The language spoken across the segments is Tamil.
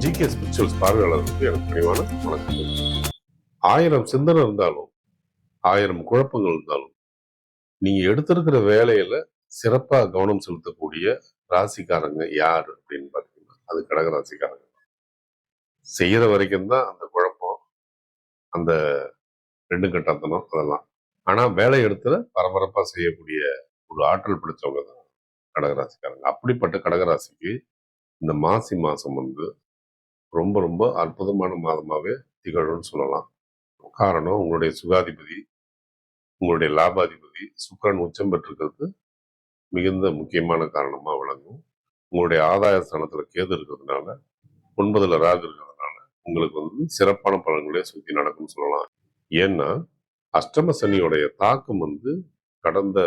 ஜிகே ஸ்பிரிச்சுவல்ஸ் பார்வையாளர்களுக்கு எனக்கு பணிவான வணக்கம் ஆயிரம் சிந்தனை இருந்தாலும் ஆயிரம் குழப்பங்கள் இருந்தாலும் நீங்க எடுத்திருக்கிற வேலையில சிறப்பா கவனம் செலுத்தக்கூடிய ராசிக்காரங்க யார் அப்படின்னு பாத்தீங்கன்னா அது கடக ராசிக்காரங்க செய்யற வரைக்கும் தான் அந்த குழப்பம் அந்த ரெண்டு கட்டாத்தனம் அதெல்லாம். ஆனா வேலை இடத்துல பரபரப்பா செய்யக்கூடிய ஒரு ஆற்றல் பிடிச்சவங்க தான் கடகராசிக்காரங்க. அப்படிப்பட்ட கடகராசிக்கு இந்த மாசி மாசம் வந்து ரொம்ப ரொம்ப அற்புதமான மாதமாகவே திகழும்னு சொல்லலாம். காரணம் உங்களுடைய சுகாதிபதி உங்களுடைய லாபாதிபதி சுக்கரன் உச்சம் பெற்றிருக்கிறது மிகுந்த முக்கியமான காரணமாக விளங்கும். உங்களுடைய ஆதாய ஸ்தானத்தில் கேது இருக்கிறதுனால ஒன்பதுல ராகு இருக்கிறதுனால உங்களுக்கு வந்து சிறப்பான பலன்களே சுற்றி நடக்கும்னு சொல்லலாம். ஏன்னா அஷ்டம சனியோடைய தாக்கம் வந்து கடந்த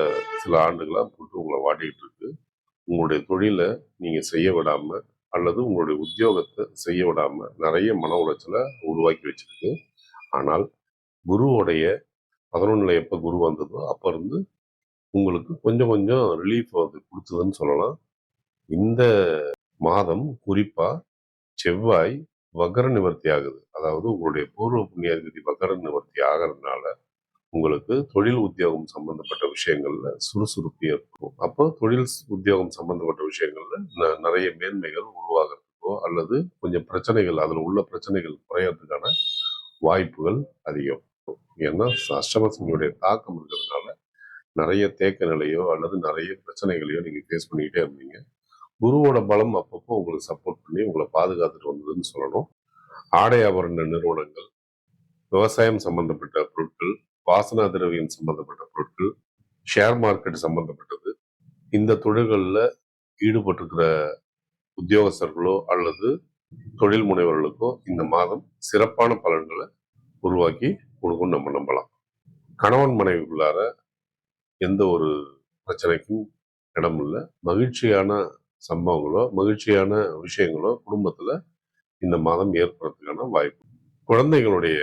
சில ஆண்டுகளாக போட்டு உங்களை வாட்டிட்டு இருக்கு. உங்களுடைய தொழிலை நீங்கள் செய்ய விடாமல் அல்லது உங்களுடைய உத்தியோகத்தை செய்ய விடாம நிறைய மன உளைச்சலை உருவாக்கி வச்சிருக்கு. ஆனால் குருவோடைய பதினொன்னுல எப்ப குரு வந்ததோ அப்ப இருந்து உங்களுக்கு கொஞ்சம் கொஞ்சம் ரிலீஃப் வந்து கொடுத்ததுன்னு சொல்லலாம். இந்த மாதம் குறிப்பா செவ்வாய் வக்கர நிவர்த்தி ஆகுது. அதாவது உங்களுடைய பூர்வ புண்ணியாதிபதி வக்கர நிவர்த்தி ஆகிறதுனால உங்களுக்கு தொழில் உத்தியோகம் சம்பந்தப்பட்ட விஷயங்கள்ல சுறுசுறுப்பு ஏற்படும். அப்போ தொழில் உத்தியோகம் சம்பந்தப்பட்ட விஷயங்கள்ல ந- நிறைய மேன்மைகள் உருவாகிறதுக்கோ அல்லது கொஞ்சம் பிரச்சனைகள் அதில் உள்ள பிரச்சனைகள் குறையறதுக்கான வாய்ப்புகள் அதிகம். ஏன்னா அஷ்டமசனியுடைய தாக்கம் இருக்கிறதுனால நிறைய தேக்க நிலையோ அல்லது நிறைய பிரச்சனைகளையோ நீங்கள் ஃபேஸ் பண்ணிக்கிட்டே இருந்தீங்க. குருவோட பலம் அப்பப்போ உங்களுக்கு சப்போர்ட் பண்ணி உங்களை பாதுகாத்துட்டு வந்ததுன்னு சொல்லணும். ஆடை ஆபரண நிறுவனங்கள் விவசாயம் சம்பந்தப்பட்ட பொருட்கள் வாசனா திரவியம் சம்பந்தப்பட்ட பொருட்கள் ஷேர் மார்க்கெட் சம்பந்தப்பட்டது. இந்த தொழில்களில் ஈடுபட்டிருக்கிற உத்தியோகஸ்தர்களோ அல்லது தொழில் முனைவர்களுக்கோ இந்த மாதம் சிறப்பான பலன்களை உருவாக்கி கொடுக்கும் நம்ம நம்பலாம். கணவன் மனைவிக்குள்ளார எந்த ஒரு பிரச்சனைக்கும் இடம் இல்லை. மகிழ்ச்சியான சம்பவங்களோ மகிழ்ச்சியான விஷயங்களோ குடும்பத்தில் இந்த மாதம் ஏற்படுறதுக்கான வாய்ப்பு. குழந்தைகளுடைய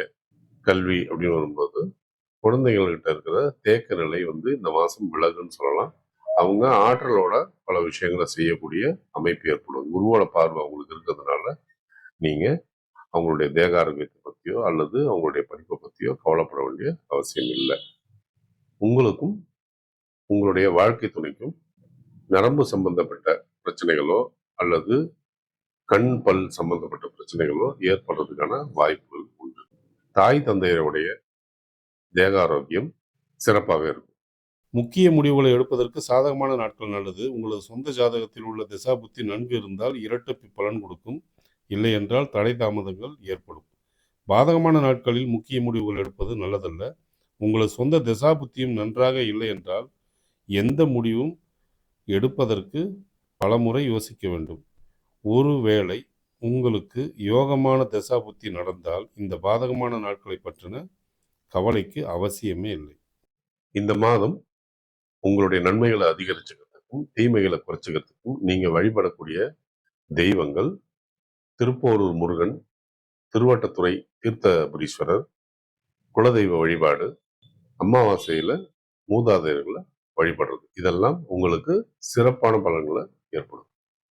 கல்வி அப்படின்னு வரும்போது குழந்தைகள்கிட்ட இருக்கிற தேக்க நிலை வந்து இந்த மாதம் விலகுன்னு சொல்லலாம். அவங்க ஆற்றலோட பல விஷயங்களை செய்யக்கூடிய அமைப்பு ஏற்படும். குருவோட பார்வை அவங்களுக்கு இருக்கிறதுனால நீங்கள் அவங்களுடைய தேக ஆரோக்கியத்தை பற்றியோ அல்லது அவங்களுடைய படிப்பை பற்றியோ கவலைப்பட வேண்டிய அவசியம் இல்லை. உங்களுக்கும் உங்களுடைய வாழ்க்கை துணைக்கும் நரம்பு சம்பந்தப்பட்ட பிரச்சனைகளோ அல்லது கண் பல் சம்பந்தப்பட்ட பிரச்சனைகளோ ஏற்படுறதுக்கான வாய்ப்புகள் உண்டு. தாய் தந்தையருடைய தேக ஆரோக்கியம் சிறப்பாகவே இருக்கும். முக்கிய முடிவுகளை எடுப்பதற்கு சாதகமான நாட்கள் நல்லது. உங்களது சொந்த ஜாதகத்தில் உள்ள திசாபுத்தி நன்கு இருந்தால் இரட்டப்பி பலன் கொடுக்கும். இல்லை என்றால் தடை தாமதங்கள் ஏற்படும். பாதகமான நாட்களில் முக்கிய முடிவுகள் எடுப்பது நல்லதல்ல. உங்களது சொந்த திசாபுத்தியும் நன்றாக இல்லை என்றால் எந்த முடிவும் எடுப்பதற்கு பலமுறை யோசிக்க வேண்டும். ஒருவேளை உங்களுக்கு யோகமான திசாபுத்தி நடந்தால் இந்த பாதகமான நாட்களை பற்றின கவலைக்கு அவசியமே இல்லை. இந்த மாதம் உங்களுடைய நன்மைகளை அதிகரிச்சுக்கிறதுக்கும் தீமைகளை குறைச்சிக்கிறதுக்கும் நீங்கள் வழிபடக்கூடிய தெய்வங்கள் திருப்போரூர் முருகன் திருவட்டத்துறை தீர்த்தபுரீஸ்வரர் குலதெய்வ வழிபாடு அமாவாசையில் மூதாதையர்களை வழிபடுறது. இதெல்லாம் உங்களுக்கு சிறப்பான பலன்களை ஏற்படும்